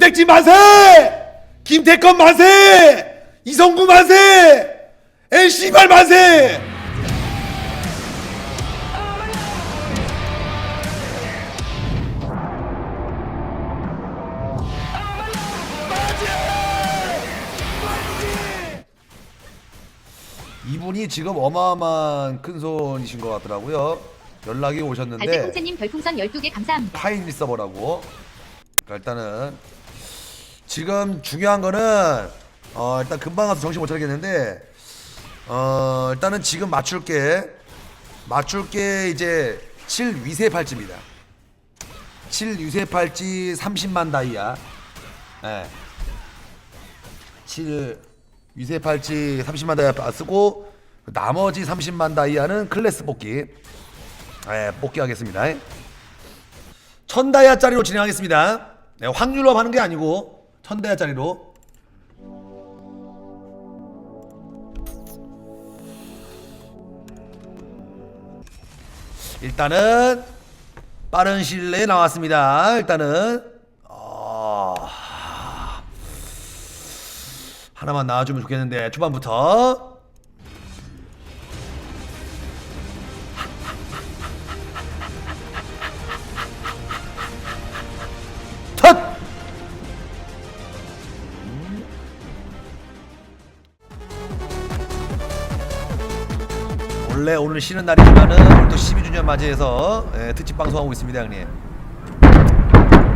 김택진 만세! 김태건 만세! 이성구 만세! NC발 만세! 이분이 지금 어마어마한 큰 손이신 것 같더라고요. 연락이 오셨는데 달빛홍채님 별풍선 12개 감사합니다. 타임 서버라고. 그러니까 일단은 지금 중요한 거는 어 일단 금방 가서 정신 못 차리겠는데 어 일단은 지금 맞출 게 맞출 게 이제 7 위세 팔찌입니다. 7 위세 팔찌 30만 다이아. 예. 7 위세 팔찌 30만 다이아 쓰고 나머지 30만 다이아는 클래스 뽑기. 예, 뽑기 하겠습니다. 천 다이아짜리로 진행하겠습니다. 네, 확률로 하는 게 아니고 천다이아짜리로. 일단은 빠른 시일 내에 나왔습니다. 일단은 어... 하나만 나와주면 좋겠는데 초반부터 원래 오늘 쉬는 날이지만은 오늘 또 12주년 맞이해서 예, 특집 방송하고 있습니다, 형님.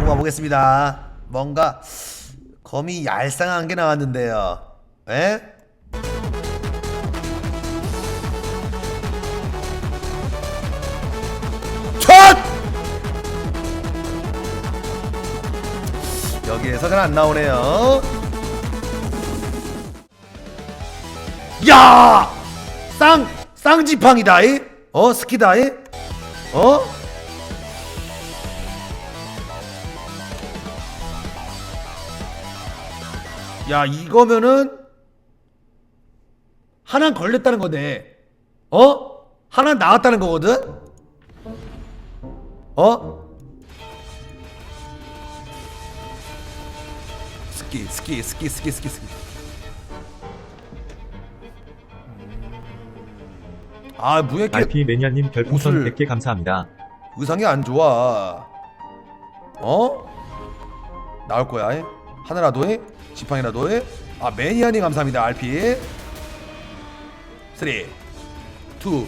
뽑아보겠습니다. 뭔가 검이 얄쌍한 게 나왔는데요. 예? 첫! 여기에서 잘 안 나오네요. 야! 쌍 쌍지팡이다 이? 어 스키다 이? 어? 야 이거면은 하나 걸렸다는 거네. 어? 하나 나왔다는 거거든? 어? 스키 스키 스키 스키 스키 스키 아 무예께 RP 매니아님 별풍선 옷을- 100개 감사합니다. 의상이 안 좋아 어? 나올 거야 에? 하나라도 해? 지팡이라도 해? 아 매니아님 감사합니다 RP 3 2 1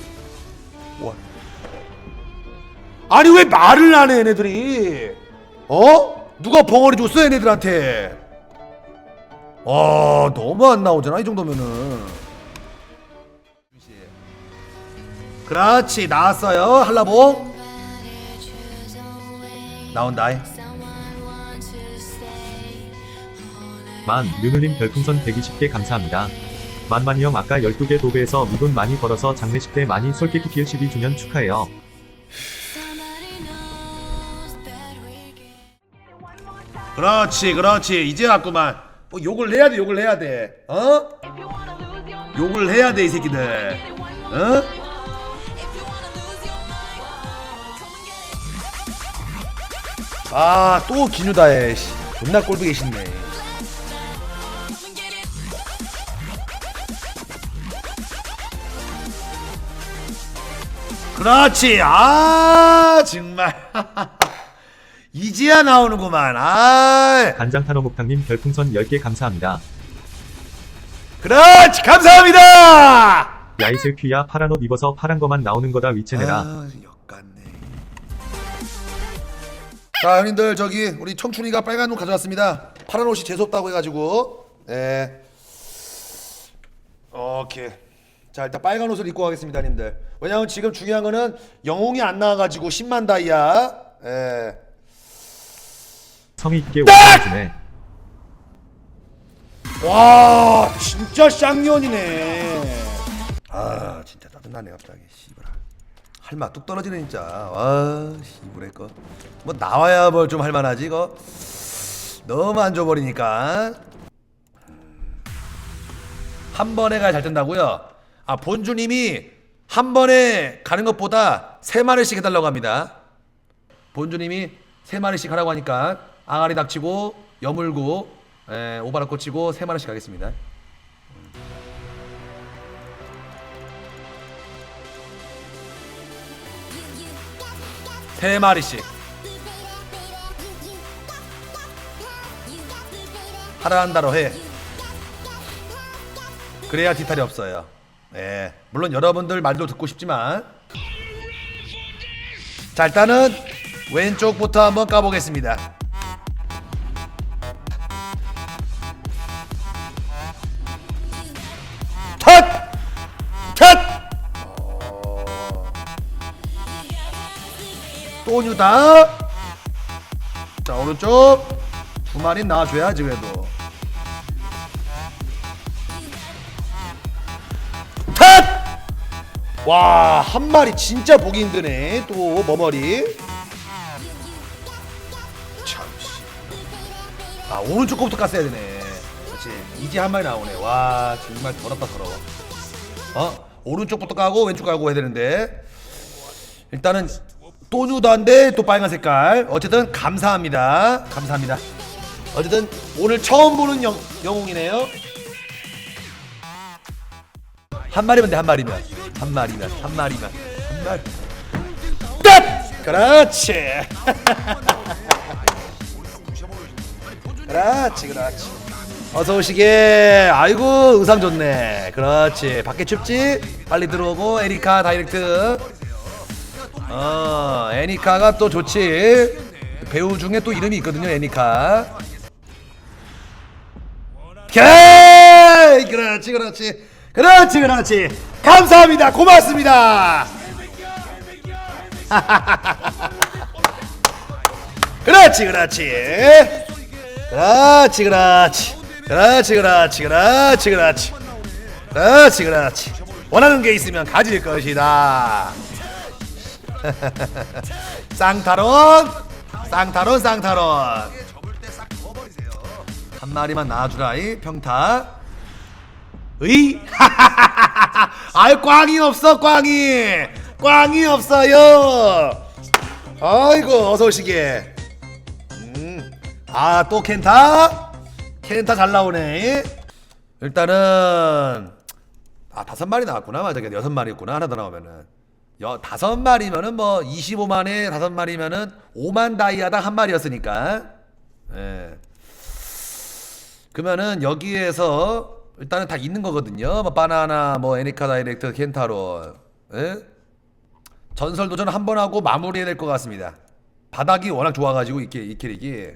아니 왜 말을 안 해 얘네들이 어? 누가 벙어리 줬어 얘네들한테 와 너무 안 나오잖아 이 정도면은 그렇지 나왔어요 한라봉 나온다 만 르누님 별풍선 120개 감사합니다. 만만이 형 아까 12개 도배해서 미돈 많이 벌어서 장례식 때 많이 솔케키키의 12주년 축하해요. 그렇지 그렇지 이제 왔구만 뭐 욕을 해야 돼 욕을 해야 돼 어? 욕을 해야 돼 이 새끼들 어? 아 또 기누다해 씨. 존나 꼴보기 계시네. 그렇지. 아 정말. 이제야 나오는구만. 아. 간장타노목탕님 별풍선 10개 감사합니다. 그렇지. 감사합니다. 야이슬 퀴야 파란 옷 입어서 파란 거만 나오는 거다 위체내라. 아, 역 자, 형님들 저기 우리 청춘이가 빨간 옷 가져왔습니다. 파란 옷이 재수없다고 해가지고, 예. 오케이. 자, 일단 빨간 옷을 입고 가겠습니다, 형님들. 왜냐면 지금 중요한 거는 영웅이 안 나와가지고 10만 다이아. 예. 성의 있게 오해주네. 와, 진짜 쌍년이네. 아, 진짜 짜증나네 갑자기. 씨발. 할 맛 뚝 떨어지네 진짜. 와, 씨부레 거. 뭐 나와야 뭘 좀 할만하지 이거. 너무 안 줘버리니까. 한 번에 가야 잘 된다고요? 아 본주님이 한 번에 가는 것보다 세 마리씩 해달라고 합니다. 본주님이 세 마리씩 하라고 하니까 앙아리 닥치고 여물고 에, 오바락 꽂히고 세 마리씩 가겠습니다. 세 마리씩 하라 한다로 해. 그래야 뒤탈이 없어요. 네, 물론 여러분들 말도 듣고 싶지만 자 일단은 왼쪽부터 한번 까보겠습니다. 또 뉴다. 자 오른쪽 두 마리 나와줘야지 그래도. 탓! 와, 한 마리 진짜 보기 힘드네. 또 머머리. 참 씨. 아, 오른쪽 거부터 깠어야 되네. 그렇지. 이제 한 마리 나오네. 와, 정말 더럽다 더러워. 어? 오른쪽부터 까고 왼쪽 까고 해야 되는데. 일단은 또 뉴다인데 또 빨간 색깔. 어쨌든 감사합니다. 감사합니다. 어쨌든 오늘 처음 보는 영, 영웅이네요. 한 마리면 돼 한 마리면. 한 마리면 한 마리면. 한 마리. 딱 그렇지. 그렇지 그렇지. 어서 오시게. 아이고 의상 좋네. 그렇지. 밖에 춥지? 빨리 들어오고 에리카 다이렉트 어, 애니카가 또 좋지. 배우 중에 또 이름이 있거든요, 애니카. 케이, 그렇지, 그렇지. 그렇지, 그렇지. 감사합니다. 고맙습니다. 그렇지, 그렇지. 그렇지, 그렇지. 그렇지, 그렇지, 그렇지, 그렇지. 그렇지, 그렇지. 원하는 게 있으면 가질 것이다. 쌍타론 쌍타론 쌍타론 한 마리만 놔주라이 평타. 의? 아이 꽝이 없어 꽝이. 꽝이 없어요. 아이고 어서 오시게. 음. 아또 켄타? 켄타 잘 나오네. 일단은 아 다섯 마리 나왔구나 맞아 여섯 마리였구나 하나 더 나오면은 여 다섯 마리면은 뭐 25만에 다섯 마리면은 5만 다이아당 한 마리였으니까 예. 그러면은 여기에서 일단은 다 있는 거거든요. 뭐 바나나, 뭐 애니카 다이렉트, 켄타로, 예? 전설 도전 한 번 하고 마무리해야 될 것 같습니다. 바닥이 워낙 좋아가지고 이, 캐- 이 캐릭이.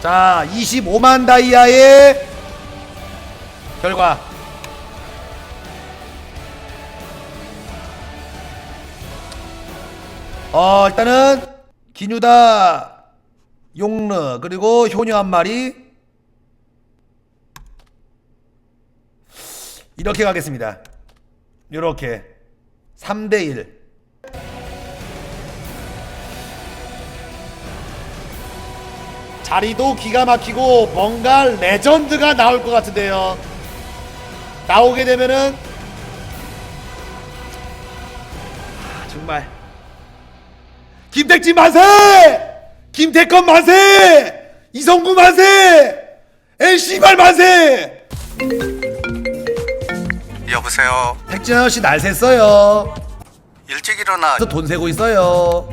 자, 25만 다이아의 결과. 어, 일단은 기뉴다 용르 그리고 효녀 한 마리 이렇게 가겠습니다. 이렇게 3대 1. 자리도 기가 막히고 뭔가 레전드가 나올 것 같은데요. 나오게 되면은 김택진 만세! 김태건 만세! 이성구 만세! NC발 만세! 여보세요. 택진 아저씨 날 샜어요. 일찍 일어나. 그래서 돈 세고 있어요.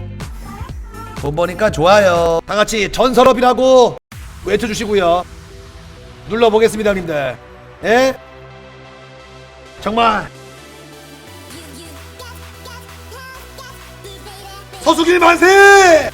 돈 버니까 좋아요. 다 같이 전설업이라고 외쳐주시고요. 눌러보겠습니다, 형님들. 예? 정말 서수길 만세!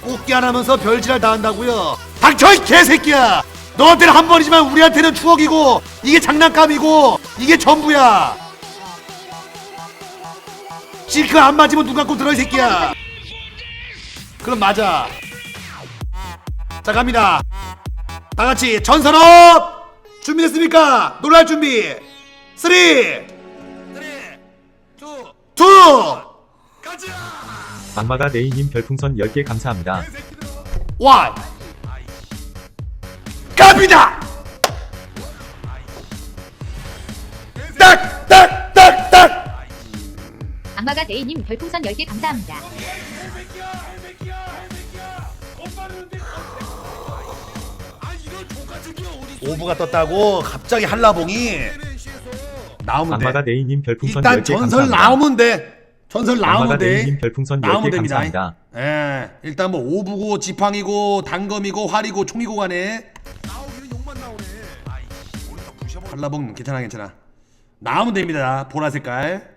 꽃게 안 하면서 별지랄 다 한다고요. 닥쳐 이 개새끼야. 너한테는 한 번이지만 우리한테는 추억이고 이게 장난감이고 이게 전부야. 실크 안 맞으면 눈 감고 들어 이 새끼야. 그럼 맞아. 자 갑니다. 다 같이 전선업 준비됐습니까? 놀랄 준비. 3, 2, 2. 악마가 레이님 별풍선 10개 감사합니다. 와. 갑니다. 딱딱딱딱. 악마가 레이님 별풍선 10개 감사합니다. 오브가 떴다고 갑자기 한라봉이 나오면 돼. 악마가 네이님 별풍선 일단 10개 전설 감사합니다. 나오면 돼. 전설 악마가 나오면 돼. 네이님 별풍선 나오면 10개 됩니다. 감사합니다. 예, 일단 뭐 오브고 지팡이고 단검이고 활이고 총이고 간에 한라봉 괜찮아 괜찮아. 나오면 됩니다. 보라 색깔.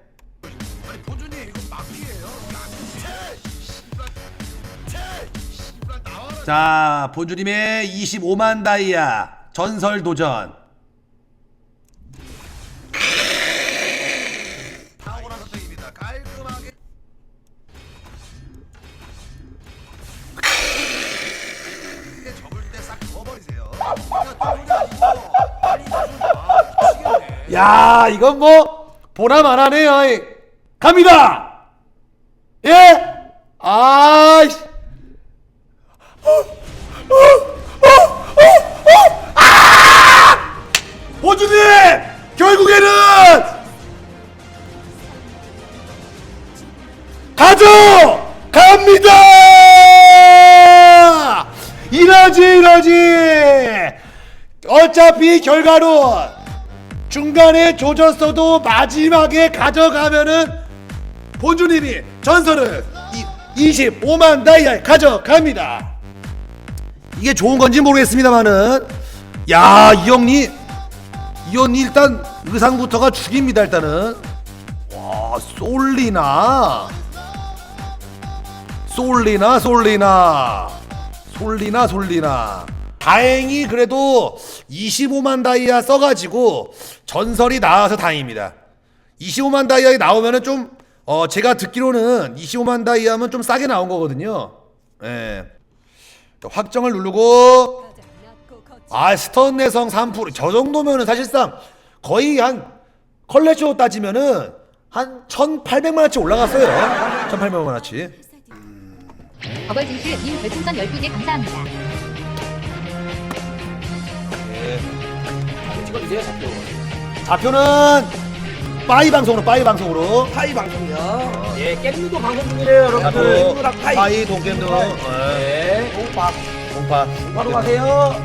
자, 본주님의 25만 다이아 전설 도전. 야, 이건 뭐 보나마나네요. 이. 갑니다. 예? 아 어차피 결과론. 중간에 조졌어도 마지막에 가져가면은 본주님이 전설을 이, 25만 다이아 가져갑니다. 이게 좋은 건지 모르겠습니다만은 야 이 형님. 이 형님 일단 의상부터가 죽입니다 일단은. 와 솔리나? 솔리나 솔리나? 솔리나 솔리나 다행히 그래도 25만 다이아 써가지고 전설이 나와서 다행입니다. 25만 다이아에 나오면은 좀 어 제가 듣기로는 25만 다이아면 좀 싸게 나온 거거든요. 예. 확정을 누르고 아 스턴 내성 3%저 정도면은 사실상 거의 한 컬렉션 따지면은 한 1,800만 원치 올라갔어요. 1,800만 원치. 버벌진스님 별풍선 12개 감사합니다. 찍어주세요 잡표 좌표는 빠이 방송으로 빠이 방송으로. 파이 방송이요? 예 깻누도 방송 중이래요 여러분들. 좌표 파이 빠이. 동겜도 네. 공박 공파. 바로 가세요